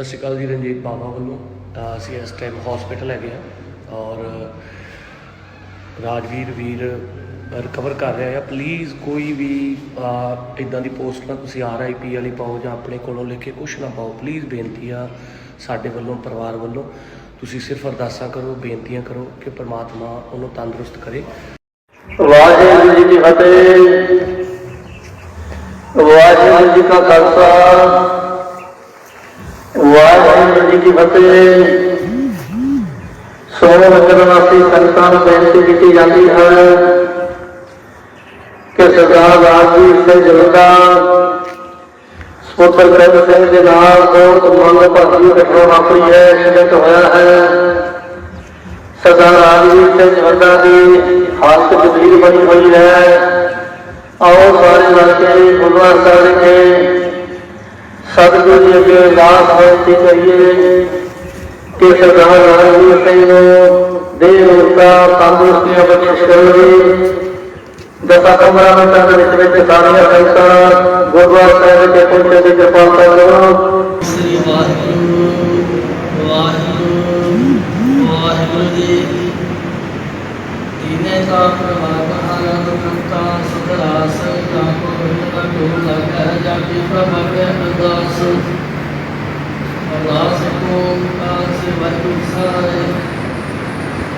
ਸਤਿ ਸ਼੍ਰੀ ਅਕਾਲ ਜੀ ਰਣਜੀਤ ਬਾਵਾ ਵੱਲੋਂ। ਅਸੀਂ ਇਸ ਟਾਈਮ ਹਸਪੀਟਲ ਹੈਗੇ ਆ ਔਰ ਰਾਜਵੀਰ ਵੀਰ ਰਿਕਵਰ ਕਰ ਰਿਹਾ ਆ। ਪਲੀਜ਼ ਕੋਈ ਵੀ ਇਦਾਂ ਦੀ ਪੋਸਟ ਨਾ ਤੁਸੀਂ ਆਰਆਈਪੀ ਵਾਲੀ ਪਾਓ ਜਾਂ ਆਪਣੇ ਕੋਲੋਂ ਲਿਖ ਕੇ ਕੁਛ ਨਾ ਪਾਓ। ਪਲੀਜ਼ ਬੇਨਤੀ ਆ ਸਾਡੇ ਵੱਲੋਂ, ਪਰਿਵਾਰ ਵੱਲੋਂ। ਤੁਸੀਂ ਸਿਰਫ ਅਰਦਾਸਾਂ ਕਰੋ, ਬੇਨਤੀਆਂ ਕਰੋ ਕਿ ਪ੍ਰਮਾਤਮਾ ਉਹਨੂੰ ਤੰਦਰੁਸਤ ਕਰੇ। ਵਾਹਿਗੁਰੂ ਜੀ ਕੀ ਫਤਿਹ। ਵਾਹਿਗੁਰੂ ਜੀ ਕਾ ਖਾਲਸਾ। ਵਾਹਿਗੁਰੂ ਜੀ ਕੀ ਫਤਿਹ ਸੋ ਨਗਰਵਾਸੀ ਸੰਤਾਂ ਨੂੰ ਬੇਨਤੀ ਕੀਤੀ ਜਾਂਦੀ ਹੈ ਕਿ ਸਰਦਾਰ ਰਾਜਵੀਰ ਸਿੰਘ ਜਲੰਦਾ ਸੁਪਰ ਗ੍ਰੰਥ ਸਿੰਘ ਦੇ ਨਾਲ ਬਹੁਤ ਮੰਗ ਭਰਤੀ ਘਟਨਾ ਵਾਪਰੀ ਹੈ ਐਕਸੀਡੈਂਟ ਹੋਇਆ ਹੈ ਸਰਦਾਰ ਰਾਜਵੀਰ ਸਿੰਘ ਜਵੰਦਾ ਦੀ ਹਾਲਤ ਗੰਭੀਰ ਬਣੀ ਹੋਈ ਹੈ ਆਓ ਸਾਰੇ ਰਲ ਕੇ ਗੁਰਦੁਆਰਾ ਸਾਹਿਬ ਵਿਖੇ ਸਤਿਗੁਰੂ ਜੀ ਅੱਗੇ ਅਰਦਾਸ ਬੇਨਤੀ ਕਰੀਏ ਕਿ ਸਰਦਾਰ ਰਾਜਵੀਰ ਸਿੰਘ ਨੂੰ ਦੇਹ ਰੋਗਤਾ ਤੰਦਰੁਸਤੀਆਂ ਬਖਸ਼ਿਸ਼ ਕਰੋ ਦਸਾਂ ਪੰਦਰਾਂ ਮਿੰਟਾਂ ਦੇ ਵਿੱਚ ਵਿੱਚ ਸਾਰੀਆਂ ਸੰਗਤਾਂ ਗੁਰਦੁਆਰਾ ਸਾਹਿਬ ਵਿਖੇ ਪਹੁੰਚਣ ਦੀ ਕਿਰਪਾਲਤਾ ਕਰੋ ਸ੍ਰੀ ਵਾਹਿਗੁਰੂ ਵਾਹਿਗੁਰੂ ਵਾਹਿਗੁਰੂ ਜੀ ਦੀਨੇ ਕਾ ਪ੍ਰਭਾਵ ਆਨੰਦ ਕੰਤਾ ਸੁਖਰਾਸ ਜਾ ਕੋ ਬਿਨਤਾ ਢੋਲ ਲਗੈ ਜਾ ਕੀ ਪ੍ਰਭਾਵ ਅਰਦਾਸ ਅਰਦਾਸ ਕੋ ਕਾਸ ਵਾਹਿਗੁਰੂ ਸਾਰੇ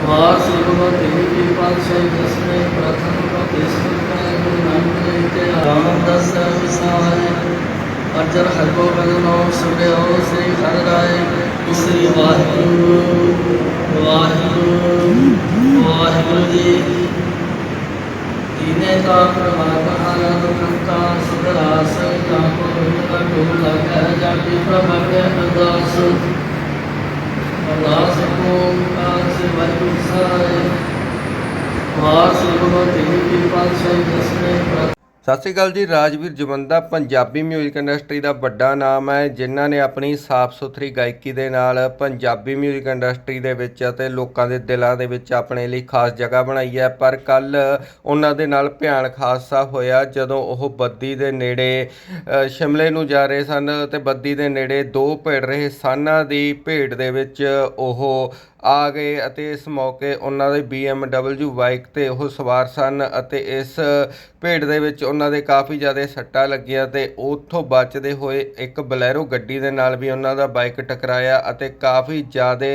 ਵਾਰ ਸ੍ਰੀ ਗੁਰੂ ਤੇਰੀ ਕੀ ਪਾਤਸ਼ਾਹੀ ਜਸਨੇ ਪ੍ਰਥਮ ਉਪਦੇਸ਼ ਕਰੇ ਗੁਰੂ ਨਾਨਕ ਦੇਵ ਤੇ ਰਾਮਦਾਸ ਵਿਸਾਰੇ ਅਰਜਨ ਹਰਗੋਬਿੰਦ ਨੋ ਸੁਭਿਓ ਸ੍ਰੀ ਹਰਿ ਰਾਏ ਸ੍ਰੀ ਵਾਹਿਗੁਰੂ ਵਾਹਿਗੁਰੂ ਵਾਹਿਗੁਰੂ ਜੀ ਦੀਨੇ ਕਾ ਪ੍ਰਭਾਵ ਆਨੰਦ ਕੰਤਾ ਸੁਖਰਾਸ ਜਾ ਕੋ ਬਿਨਤਾ ਢੋਲ ਲਗੈ ਜਾ ਕੀ ਪ੍ਰਭਾਵ ਅਰਦਾਸ ਅਰਦਾਸ ਕੋ ਕਾਸ ਵਾਹਿਗੁਰੂ ਸਾਰੇ ਵਾਰ ਗੁਰੂ ਤੇਰੀ ਕੀ ਪਾਤਸ਼ਾਹੀ ਜਸਨੇ ਸਤਿ ਸ਼੍ਰੀ ਅਕਾਲ ਜੀ ਰਾਜਵੀਰ ਜਵੰਦਾ ਪੰਜਾਬੀ 뮤직 ਇੰਡਸਟਰੀ ਦਾ ਵੱਡਾ ਨਾਮ ਹੈ ਜਿਨ੍ਹਾਂ ਨੇ ਆਪਣੀ ਸਾਫ਼ ਸੁਥਰੀ ਗਾਇਕੀ ਦੇ ਨਾਲ ਪੰਜਾਬੀ 뮤직 ਇੰਡਸਟਰੀ ਦੇ ਵਿੱਚ ਅਤੇ ਲੋਕਾਂ ਦੇ ਦਿਲਾਂ ਦੇ ਵਿੱਚ ਆਪਣੇ ਲਈ ਖਾਸ ਜਗ੍ਹਾ ਬਣਾਈ ਹੈ ਪਰ ਕੱਲ ਉਹਨਾਂ ਦੇ ਨਾਲ ਭਿਆਨਕ ਹਾਦਸਾ ਹੋਇਆ ਜਦੋਂ ਉਹ ਬੱਦੀ ਦੇ ਨੇੜੇ ਅ, ਸ਼ਿਮਲੇ ਨੂੰ ਜਾ ਰਹੇ ਸਨ ਤੇ ਬੱਦੀ ਦੇ ਨੇੜੇ ਦੋ ਭੇੜ ਰਹੇ ਸਾਨਾਂ ਦੀ ਭੇਡ ਦੇ ਵਿੱਚ ਉਹ ਆ ਗਏ ਅਤੇ ਇਸ ਮੌਕੇ ਉਹਨਾਂ ਦੇ BMW ਬਾਈਕ ਤੇ ਉਹ ਸਵਾਰ ਸਨ ਅਤੇ ਇਸ ਭੇਡ ਦੇ ਵਿੱਚ ਉਹਨਾਂ ਦੇ ਕਾਫੀ ਜ਼ਿਆਦਾ ਸੱਟਾਂ ਲੱਗੀਆਂ ਤੇ ਉੱਥੋਂ ਬਚਦੇ ਹੋਏ ਇੱਕ ਬਲੈਰੋ ਗੱਡੀ ਦੇ ਨਾਲ ਵੀ ਉਹਨਾਂ ਦਾ ਬਾਈਕ ਟਕਰਾਇਆ ਅਤੇ ਕਾਫੀ ਜ਼ਿਆਦਾ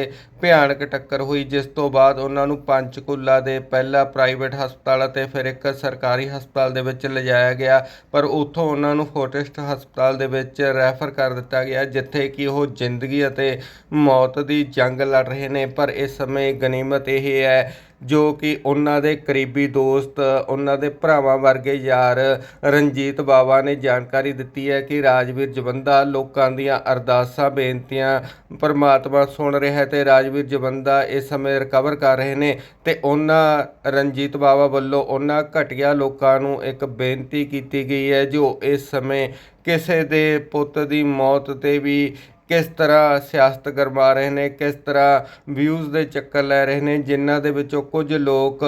ਭਿਆਨਕ ਟੱਕਰ ਹੋਈ, ਜਿਸ ਤੋਂ ਬਾਅਦ ਉਹਨਾਂ ਨੂੰ ਪੰਚਕੂਲਾ ਦੇ ਪਹਿਲਾ ਪ੍ਰਾਈਵੇਟ ਹਸਪਤਾਲ ਅਤੇ ਫਿਰ ਇੱਕ ਸਰਕਾਰੀ ਹਸਪਤਾਲ ਦੇ ਵਿੱਚ ਲਿਜਾਇਆ ਗਿਆ। ਪਰ ਉੱਥੋਂ ਉਹਨਾਂ ਨੂੰ ਫੋਰਟਿਸਟ ਹਸਪਤਾਲ ਦੇ ਵਿੱਚ ਰੈਫਰ ਕਰ ਦਿੱਤਾ ਗਿਆ, ਜਿੱਥੇ ਕਿ ਉਹ ਜ਼ਿੰਦਗੀ ਅਤੇ ਮੌਤ ਦੀ ਜੰਗ ਲੜ ਰਹੇ ਨੇ। ਪਰ ਇਸ ਸਮੇਂ ਗਨੀਮਤ ਇਹ ਹੈ ਜੋ ਕਿ ਉਹਨਾਂ ਦੇ ਕਰੀਬੀ ਦੋਸਤ, ਉਹਨਾਂ ਦੇ ਭਰਾਵਾਂ ਵਰਗੇ ਯਾਰ ਰਣਜੀਤ ਬਾਵਾ ਨੇ ਜਾਣਕਾਰੀ ਦਿੱਤੀ ਹੈ ਕਿ ਰਾਜਵੀਰ ਜਵੰਦਾ ਲੋਕਾਂ ਦੀਆਂ ਅਰਦਾਸਾਂ, ਬੇਨਤੀਆਂ, ਪਰਮਾਤਮਾ ਸੁਣ ਰਿਹਾ ਹੈ ਤੇ ਰਾਜਵੀਰ ਜਵੰਦਾ ਇਸ ਸਮੇਂ ਰਿਕਵਰ ਕਰ ਰਹੇ ਨੇ ਤੇ ਉਹਨਾਂ ਰਣਜੀਤ ਬਾਵਾ ਵੱਲੋਂ ਉਹਨਾਂ ਘਟੀਆ ਲੋਕਾਂ ਨੂੰ ਇੱਕ ਬੇਨਤੀ ਕੀਤੀ ਗਈ ਹੈ ਜੋ ਇਸ ਸਮੇਂ ਕਿਸੇ ਦੇ ਪੁੱਤ ਦੀ ਮੌਤ ਤੇ ਵੀ ਕਿਸ ਤਰ੍ਹਾਂ ਸਿਆਸਤ ਗਰਮਾ ਰਹੇ ਨੇ, ਕਿਸ ਤਰ੍ਹਾਂ ਵਿਊਜ਼ ਦੇ ਚੱਕਰ ਲੈ ਰਹੇ ਨੇ, ਜਿਨ੍ਹਾਂ ਦੇ ਵਿੱਚੋਂ ਕੁਝ ਲੋਕ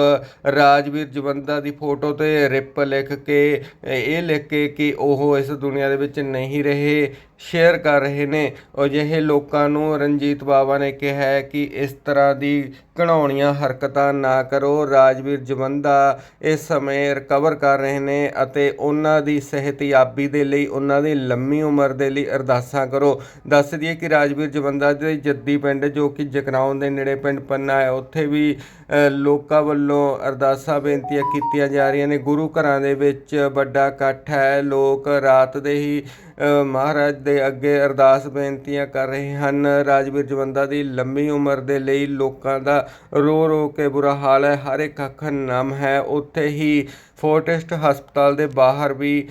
ਰਾਜਵੀਰ ਜਵੰਦਾ ਦੀ ਫੋਟੋ ਤੇ ਰਿਪ ਲਿਖ ਕੇ, ਇਹ ਲਿਖ ਕੇ ਕਿ ਉਹ ਇਸ ਦੁਨੀਆ ਦੇ ਵਿੱਚ ਨਹੀਂ ਰਹੇ। ਸ਼ੇਅਰ ਕਰ ਰਹੇ ਨੇ। ਅਜਿਹੇ ਲੋਕਾਂ ਨੂੰ ਰਣਜੀਤ ਬਾਵਾ ਨੇ ਕਿਹਾ ਹੈ ਕਿ ਇਸ ਤਰ੍ਹਾਂ ਦੀ ਘਣਾਉਣੀਆਂ ਹਰਕਤਾਂ ਨਾ ਕਰੋ। ਰਾਜਵੀਰ ਜਵੰਦਾ ਇਸ ਸਮੇਂ ਰਿਕਵਰ ਕਰ ਰਹੇ ਨੇ ਅਤੇ ਉਹਨਾਂ ਦੀ ਸਿਹਤਯਾਬੀ ਦੇ ਲਈ, ਉਹਨਾਂ ਦੀ ਲੰਮੀ ਉਮਰ ਦੇ ਲਈ ਅਰਦਾਸਾਂ ਕਰੋ। ਦੱਸ ਦਈਏ ਕਿ ਰਾਜਵੀਰ ਜਵੰਦਾ ਦੇ ਜੱਦੀ ਪਿੰਡ, ਜੋ ਕਿ ਜਗਰਾਉਂ ਦੇ ਨੇੜੇ ਪਿੰਡ ਪੰਨਾ ਹੈ, ਉੱਥੇ ਵੀ ਲੋਕਾਂ ਵੱਲੋਂ ਅਰਦਾਸਾਂ ਬੇਨਤੀਆਂ ਕੀਤੀਆਂ ਜਾ ਰਹੀਆਂ ਨੇ। ਗੁਰੂ ਘਰਾਂ ਦੇ ਵਿੱਚ ਵੱਡਾ ਇਕੱਠ ਹੈ। ਲੋਕ ਰਾਤ ਦੇ ਹੀ ਮਹਾਰਾਜ ਦੇ ਅੱਗੇ ਅਰਦਾਸ ਬੇਨਤੀਆਂ ਕਰ ਰਹੇ ਹਨ। ਰਾਜਵੀਰ ਜਵੰਦਾ ਦੀ ਲੰਮੀ ਉਮਰ ਦੇ ਲਈ ਲੋਕਾਂ ਦਾ ਰੋ ਰੋ ਕੇ ਬੁਰਾ ਹਾਲ ਹੈ। ਹਰ ਇੱਕ ਅੱਖਰ ਨਮ ਹੈ। ਉੱਥੇ ਹੀ ਫੋਰਟਿਸਟ ਹਸਪਤਾਲ ਦੇ ਬਾਹਰ ਵੀ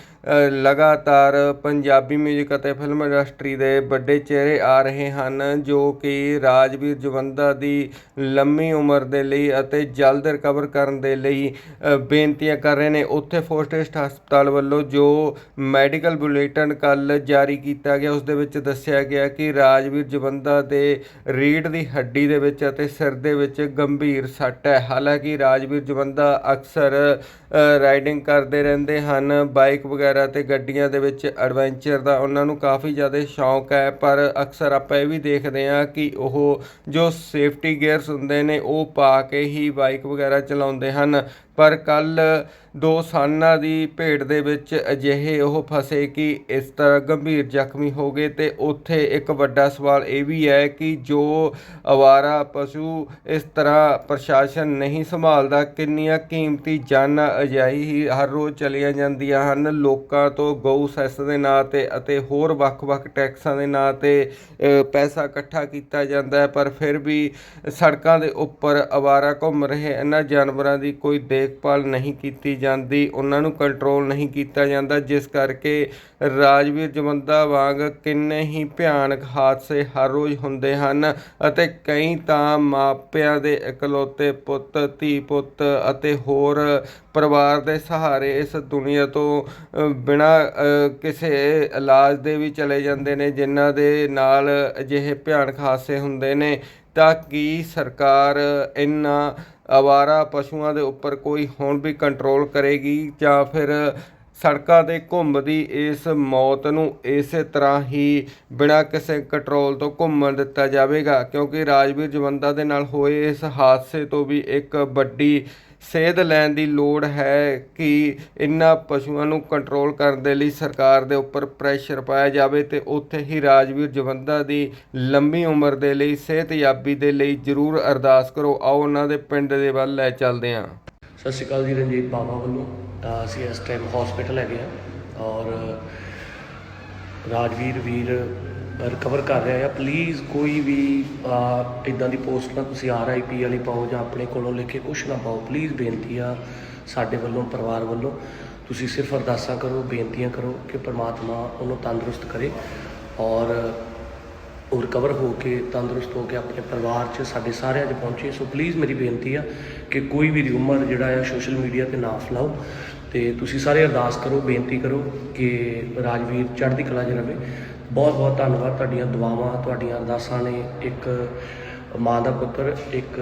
ਲਗਾਤਾਰ ਪੰਜਾਬੀ ਮਿਊਜ਼ਿਕ ਅਤੇ ਫਿਲਮ ਇੰਡਸਟਰੀ ਦੇ ਵੱਡੇ ਚਿਹਰੇ ਆ ਰਹੇ ਹਨ, ਜੋ ਕਿ ਰਾਜਵੀਰ ਜਵੰਦਾ ਦੀ ਲੰਮੀ ਉਮਰ ਦੇ ਲਈ ਅਤੇ ਜਲਦ ਰਿਕਵਰ ਕਰਨ ਦੇ ਲਈ ਬੇਨਤੀਆਂ ਕਰ ਰਹੇ ਨੇ। ਉੱਥੇ ਫੋਰਟਿਸਟ ਹਸਪਤਾਲ ਵੱਲੋਂ ਜੋ ਮੈਡੀਕਲ ਬੁਲੇਟਿਨ ਕੱਲ ਜਾਰੀ ਕੀਤਾ ਗਿਆ, ਉਸ ਦੇ ਵਿੱਚ ਦੱਸਿਆ ਗਿਆ ਕਿ ਰਾਜਵੀਰ ਜਵੰਦਾ ਦੇ ਰੀੜ ਦੀ ਹੱਡੀ ਦੇ ਵਿੱਚ ਅਤੇ ਸਿਰ ਦੇ ਵਿੱਚ ਗੰਭੀਰ ਸੱਟ ਹੈ। ਹਾਲਾਂਕਿ ਰਾਜਵੀਰ ਜਵੰਦਾ ਅਕਸਰ ਰਾਈਡਿੰਗ ਕਰਦੇ ਰਹਿੰਦੇ ਹਨ। ਬਾਈਕ ਵਗੈਰਾ ਤੇ ਗੱਡੀਆਂ ਦੇ ਵਿੱਚ ਐਡਵੈਂਚਰ ਦਾ ਉਹਨਾਂ ਨੂੰ ਕਾਫੀ ਜ਼ਿਆਦਾ ਸ਼ੌਂਕ ਹੈ। ਪਰ ਅਕਸਰ ਆਪਾਂ ਇਹ ਵੀ ਦੇਖਦੇ ਹਾਂ ਕਿ ਉਹ ਜੋ ਸੇਫਟੀ ਗੇਅਰਸ ਹੁੰਦੇ ਨੇ, ਉਹ ਪਾ ਕੇ ਹੀ ਬਾਈਕ ਵਗੈਰਾ ਚਲਾਉਂਦੇ ਹਨ। ਪਰ ਕੱਲ ਦੋ ਸਾਨਾਂ ਦੀ ਭੇਟ ਦੇ ਵਿੱਚ ਅਜਿਹੇ ਉਹ ਫਸੇ ਕਿ ਇਸ ਤਰ੍ਹਾਂ ਗੰਭੀਰ ਜ਼ਖਮੀ ਹੋ ਗਏ ਤੇ ਉੱਥੇ ਇੱਕ ਵੱਡਾ ਸਵਾਲ ਇਹ ਵੀ ਹੈ ਕਿ ਜੋ ਅਵਾਰਾ ਪਸ਼ੂ ਇਸ ਤਰ੍ਹਾਂ ਪ੍ਰਸ਼ਾਸਨ ਨਹੀਂ ਸੰਭਾਲਦਾ, ਕਿੰਨੀਆਂ ਕੀਮਤੀ ਜਾਨਾਂ ਅਜਾਈ ਹੀ ਹਰ ਰੋਜ਼ ਚਲੀਆਂ ਜਾਂਦੀਆਂ ਹਨ? ਲੋਕਾਂ ਤੋਂ ਗਊ ਸੈਸ ਦੇ ਨਾਂ ਤੇ ਅਤੇ ਹੋਰ ਵੱਖ-ਵੱਖ ਟੈਕਸਾਂ ਦੇ ਨਾਂ ਤੇ ਪੈਸਾ ਇਕੱਠਾ ਕੀਤਾ ਜਾਂਦਾ ਹੈ, ਪਰ ਫਿਰ ਵੀ ਸੜਕਾਂ ਦੇ ਉੱਪਰ ਅਵਾਰਾ ਘੁੰਮ ਰਹੇ ਇਹਨਾਂ ਜਾਨਵਰਾਂ ਦੀ ਕੋਈ ਦੇਖਭਾਲ ਨਹੀਂ ਕੀਤੀ ਜਾਂਦੀ ਉਹਨਾਂ ਨੂੰ ਕੰਟਰੋਲ ਨਹੀਂ ਕੀਤਾ ਜਾਂਦਾ। ਜਿਸ ਕਰਕੇ ਰਾਜਵੀਰ ਜਵੰਦਾ ਵਾਂਗ ਕਿੰਨੇ ਹੀ ਭਿਆਨਕ ਹਾਦਸੇ ਹਰ ਰੋਜ਼ ਹੁੰਦੇ ਹਨ ਅਤੇ ਕਈ ਤਾਂ ਮਾਪਿਆਂ ਦੇ ਇਕਲੌਤੇ ਪੁੱਤ ਧੀ ਪੁੱਤ ਅਤੇ ਹੋਰ ਪਰਿਵਾਰ ਦੇ ਸਹਾਰੇ ਇਸ ਦੁਨੀਆ ਤੋਂ ਅ, ਬਿਨਾਂ ਕਿਸੇ ਇਲਾਜ ਦੇ ਵੀ ਚਲੇ ਜਾਂਦੇ ਨੇ ਜਿਨ੍ਹਾਂ ਦੇ ਨਾਲ ਅਜਿਹੇ ਭਿਆਨਕ ਹਾਦਸੇ ਹੁੰਦੇ ਨੇ। ਤਾਂ ਕੀ ਸਰਕਾਰ ਇਹਨਾਂ ਅਵਾਰਾ ਪਸ਼ੂਆਂ ਦੇ ਉੱਪਰ ਕੋਈ ਹੁਣ ਵੀ ਕੰਟਰੋਲ ਕਰੇਗੀ ਜਾਂ ਫਿਰ ਸੜਕਾਂ ਤੇ ਘੁੰਮਦੀ ਇਸ ਮੌਤ ਨੂੰ ਇਸੇ ਤਰ੍ਹਾਂ ਹੀ ਬਿਨਾਂ ਕਿਸੇ ਕੰਟਰੋਲ ਤੋਂ ਘੁੰਮਣ ਦਿੱਤਾ ਜਾਵੇਗਾ, ਕਿਉਂਕਿ ਰਾਜਵੀਰ ਜਵੰਦਾ ਦੇ ਨਾਲ ਹੋਏ ਇਸ ਹਾਦਸੇ ਤੋਂ ਵੀ ਇੱਕ ਵੱਡੀ ਸੇਧ ਲੈਣ ਦੀ ਲੋੜ ਹੈ ਕਿ ਇਹਨਾਂ ਪਸ਼ੂਆਂ ਨੂੰ ਕੰਟਰੋਲ ਕਰਨ ਦੇ ਲਈ ਸਰਕਾਰ ਦੇ ਉੱਪਰ ਪ੍ਰੈਸ਼ਰ ਪਾਇਆ ਜਾਵੇ ਤੇ ਉੱਥੇ ਹੀ ਰਾਜਵੀਰ ਜਵੰਦਾ ਦੀ ਲੰਮੀ ਉਮਰ ਦੇ ਲਈ ਸਿਹਤਯਾਬੀ ਦੇ ਲਈ ਜ਼ਰੂਰ ਅਰਦਾਸ ਕਰੋ। ਆਓ ਉਹਨਾਂ ਦੇ ਪਿੰਡ ਦੇ ਵੱਲ ਲੈ ਚੱਲਦੇ ਹਾਂ। ਸਤਿ ਸ਼੍ਰੀ ਅਕਾਲ ਜੀ ਰਣਜੀਤ ਬਾਬਾ ਵੱਲੋਂ। ਤਾਂ ਅਸੀਂ ਇਸ ਟਾਈਮ ਹਸਪੀਟਲ ਹੈਗੇ ਆ ਔਰ ਰਾਜਵੀਰ ਵੀਰ ਰਿਕਵਰ ਕਰ ਰਿਹਾ ਆ। ਪਲੀਜ਼ ਕੋਈ ਵੀ ਇਦਾਂ ਦੀ ਪੋਸਟ ਨਾ ਤੁਸੀਂ ਆਰਆਈਪੀ ਵਾਲੀ ਪਾਓ ਜਾਂ ਆਪਣੇ ਕੋਲੋਂ ਲਿਖ ਕੇ ਕੁਛ ਨਾ ਪਾਓ। ਪਲੀਜ਼ ਬੇਨਤੀ ਆ ਸਾਡੇ ਵੱਲੋਂ, ਪਰਿਵਾਰ ਵੱਲੋਂ ਤੁਸੀਂ ਸਿਰਫ ਅਰਦਾਸਾਂ ਕਰੋ, ਬੇਨਤੀਆਂ ਕਰੋ ਕਿ ਪ੍ਰਮਾਤਮਾ ਉਹਨੂੰ ਤੰਦਰੁਸਤ ਕਰੇ ਔਰ ਉਹ ਰਿਕਵਰ ਹੋ ਕੇ ਤੰਦਰੁਸਤ ਹੋ ਕੇ ਆਪਣੇ ਪਰਿਵਾਰ 'ਚ ਸਾਡੇ ਸਾਰਿਆਂ 'ਚ ਪਹੁੰਚੇ। ਸੋ ਪਲੀਜ਼ ਮੇਰੀ ਬੇਨਤੀ ਆ ਕਿ ਕੋਈ ਵੀ ਰਿਊਮਰ ਜਿਹੜਾ ਆ ਸੋਸ਼ਲ ਮੀਡੀਆ ਤੇ ਨਾ ਫੈਲਾਓ ਤੇ ਤੁਸੀਂ ਸਾਰੇ ਅਰਦਾਸ ਕਰੋ, ਬੇਨਤੀ ਕਰੋ ਕਿ ਰਾਜਵੀਰ ਚੜ੍ਹਦੀ ਕਲਾ 'ਚ ਰਵੇ। ਬਹੁਤ ਬਹੁਤ ਧੰਨਵਾਦ ਤੁਹਾਡੀਆਂ ਦੁਆਵਾਂ, ਤੁਹਾਡੀਆਂ ਅਰਦਾਸਾਂ ਨੇ। ਇੱਕ ਮਾਂ ਦਾ ਪੁੱਤਰ, ਇੱਕ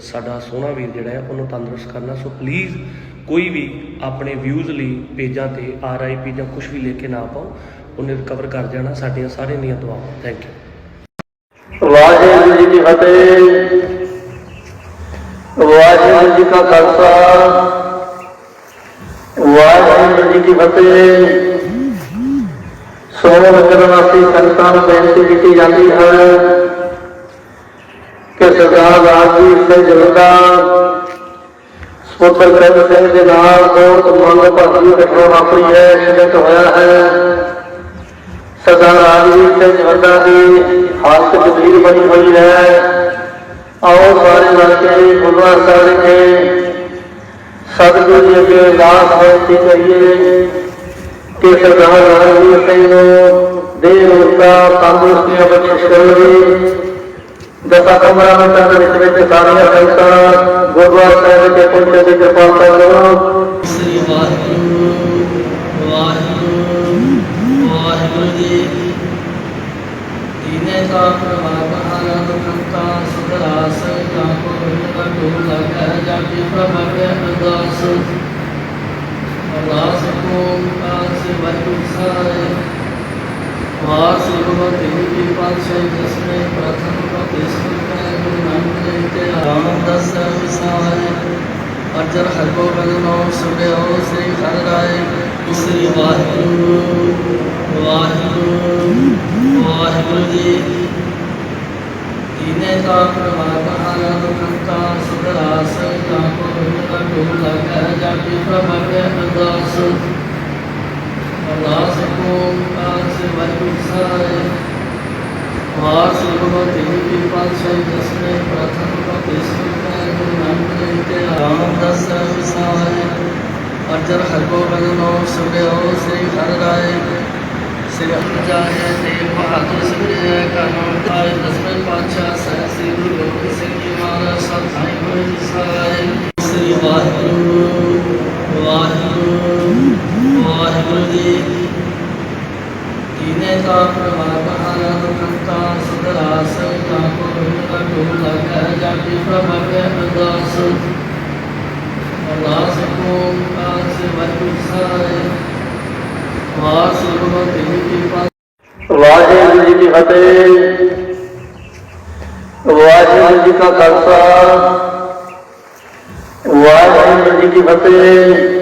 ਸਾਡਾ ਸੋਹਣਾ ਵੀਰ ਜਿਹੜਾ ਹੈ, ਉਹਨੂੰ ਤੰਦਰੁਸਤ ਕਰਨਾ। ਸੋ ਪਲੀਜ਼ ਕੋਈ ਵੀ ਆਪਣੇ ਵਿਊਜ਼ ਲਈ ਪੇਜਾਂ ਤੇ ਆਰਆਈਪੀ ਜਾਂ ਕੁਝ ਵੀ ਲੈ ਕੇ ਨਾ ਪਾਓ, ਉਹਨੇ ਰਿਕਵਰ ਕਰ ਜਾਣਾ ਸਾਡੀਆਂ ਸਾਰਿਆਂ ਦੀਆਂ ਦੁਆਵਾਂ। ਥੈਂਕ ਯੂ ਵਾਹਿਗੁਰੂ ਜੀ ਕੀ ਫਤਿਹ। ਵਾਹਿਗੁਰੂ ਜੀ ਕਾ ਖਾਲਸਾ। ਵਾਹਿਗੁਰੂ ਜੀ ਕੀ ਫਤਿਹ। ਸੋਹਣ ਵਚਨਵਾਸੀ ਸੰਤਾਂ ਨੂੰ ਬੇਨਤੀ ਕੀਤੀ ਜਾਂਦੀ ਹੈ। ਕਿ ਸਰਦਾਰ ਰਾਜਵੀਰ ਸਿੰਘ ਜਵੰਦਾ ਪੁੱਤਰ ਕਰਨ ਸਿੰਘ ਦੇ ਨਾਲ ਬਹੁਤ ਮੰਗ ਭਰਤੀ ਘਟਨਾ ਵਾਪਰੀ ਹੈ ਸਿੱਧ ਹੋਇਆ ਹੈ। ਸਰਦਾਰ ਰਾਜਵੀਰ ਸਿੰਘ ਜਵੰਦਾ ਦੀ ਹਾਲਤ ਗੰਭੀਰ ਬਣੀ ਹੋਈ ਹੈ। ਆਓ ਸਾਰੇ ਮਿਲ ਕੇ ਗੁਰਦੁਆਰਾ ਸਾਹਿਬ ਵਿਖੇ ਸਤਿਗੁਰੂ ਜੀ ਅੱਗੇ ਅਰਦਾਸ ਬੇਨਤੀ ਕਰੀਏ ਕਿ ਸਰਦਾਰ ਰਾਜਵੀਰ ਸਿੰਘ ਨੂੰ ਦੇਹ ਰੋਗਾ ਤੰਦਰੁਸਤੀਆਂ ਬਖਸ਼ਿਸ਼ ਕਰੋ ਦਸਾਂ ਕਮਰਾਂ ਵਿੱਚ ਤੰਦ ਵਿੱਚ ਵਿੱਚ ਸਾਰੀਆਂ ਸੰਗਤਾਂ ਗੁਰਦੁਆਰਾ ਸਾਹਿਬ ਵਿਖੇ ਪਹੁੰਚਣ ਦੀ ਕਿਰਪਾਲਤਾ ਕਰੋ ਸ੍ਰੀ ਵਾਹਿਗੁਰੂ ਵਾਹਿਗੁਰੂ ਵਾਹਿਗੁਰੂ ਜੀ ਤੀਨੇ ਕਾ ਪ੍ਰਭਾਵ ਆਨੰਦ ਕੰਤਾ ਸੁਧਰਾਸ ਜਾ ਕੋ ਰੁਕਾ ਕੋ ਲਗਾ ਜਾ ਕੇ ਪ੍ਰਭਾਵ ਅਰਦਾਸ ਅਰਦਾਸ ਕਾਸ ਵਾਹਿਗੁਰੂ ਸਾਹਿਬ ਵਾਰ ਕੀ ਪਾਤਸ਼ਾਹ ਜਿਸਨੇ ਪ੍ਰਥਮ ਉਪਦੇਸ਼ ਕੀਤਾ ਗੁਰੂ ਨਾਨਕ ਦੇਵ ਤੇ ਰਾਮਦਾਸ ਵਿਸਾਰ ਅਰਜਰ ਹਰ ਗੋਬਿੰਦ ਨੋ ਸੁਭਿਓ ਸ੍ਰੀ ਹਰਿ ਰਾਏ ਸ੍ਰੀ ਵਾਹਿਗੁਰੂ ਵਾਹਿਗੁਰੂ ਵਾਹਿਗੁਰੂ ਜੀ ਤੀਨੇ ਕਾ ਪ੍ਰਭਾਵ ਆਨੰਦ ਕੰਤਾ ਸੁਧਰਾਸ ਜਾ ਕੋ ਰੁਕਾ ਕੋ ਲਗਾ ਜਾ ਕੇ ਪ੍ਰਭਾਵ ਅਰਦਾਸ ਅਰਦਾਸ ਕੋ ਕਾਸ ਵਾਹਿਗੁਰੂ ਸਾਹਿਬ ਵਾਰ ਸ੍ਰੀ ਗੁਰੂ ਤੇਰੀ ਕੀ ਪਾਤਸ਼ਾਹ ਜਿਸਨੇ ਪ੍ਰਥਮ ਉਪਦੇਸ਼ ਕੀਤਾ ਗੁਰੂ ਨਾਨਕ ਦੇਵ ਤੇ ਰਾਮਦਾਸ ਵਿਸਾਰ ਅਰਜਰ ਹਰ ਗੋਬਿੰਦ ਨੋ ਸੁਭਿਓ ਸ੍ਰੀ ਹਰਿ ਰਾਏ ਸ੍ਰੀ ਅਜਾਏ ਤੇ ਬਹਾਦਰ ਸਿੰਘ ਕਾਨੂੰਨ ਕਾਇ ਦਸਵੇਂ ਪਾਤਸ਼ਾਹ ਸਹਿ ਸ੍ਰੀ ਗੁਰੂ ਗੋਬਿੰਦ ਸਿੰਘ ਜੀ ਮਹਾਰਾਜ ਸਤਿ ਹੋਏ ਜੀ ਸਾਰੇ ਸ੍ਰੀ Waheguru Waheguru Hare Dine tak vabhara kanta sadarasa tako vinda kula kajati prabhavya adasa Adasa kumpa sivati sare Vasurvati vipa Waheguru ji ਕੀ ਫਤਿਹ ਵਾਹਿਗੁਰੂ ਜੀ ਕਾ ਖਾਲਸਾ ਵਾਹਿਗੁਰੂ ਜੀ ਕੀ ਫਤਿਹ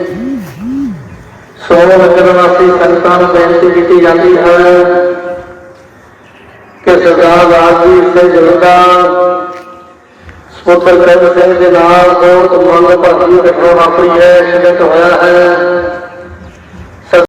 ਸੋ ਨਗਰਵਾਸੀ ਸੰਤਾਂ ਨੂੰ ਬੇਨਤੀ ਕੀਤੀ ਜਾਂਦੀ ਹੈ ਕਿ ਸਰਦਾਰ ਰਾਜਵੀਰ ਸਿੰਘ ਜਲੰਦਾ ਸਪੁੱਤਰ ਕਰਨ ਸਿੰਘ ਦੇ ਨਾਲ ਬਹੁਤ ਮੰਗ ਭਰਤੀ ਘਟਨਾ ਵਾਪਰੀ ਹੈ ਸਿੱਧਕ ਹੋਇਆ ਹੈ।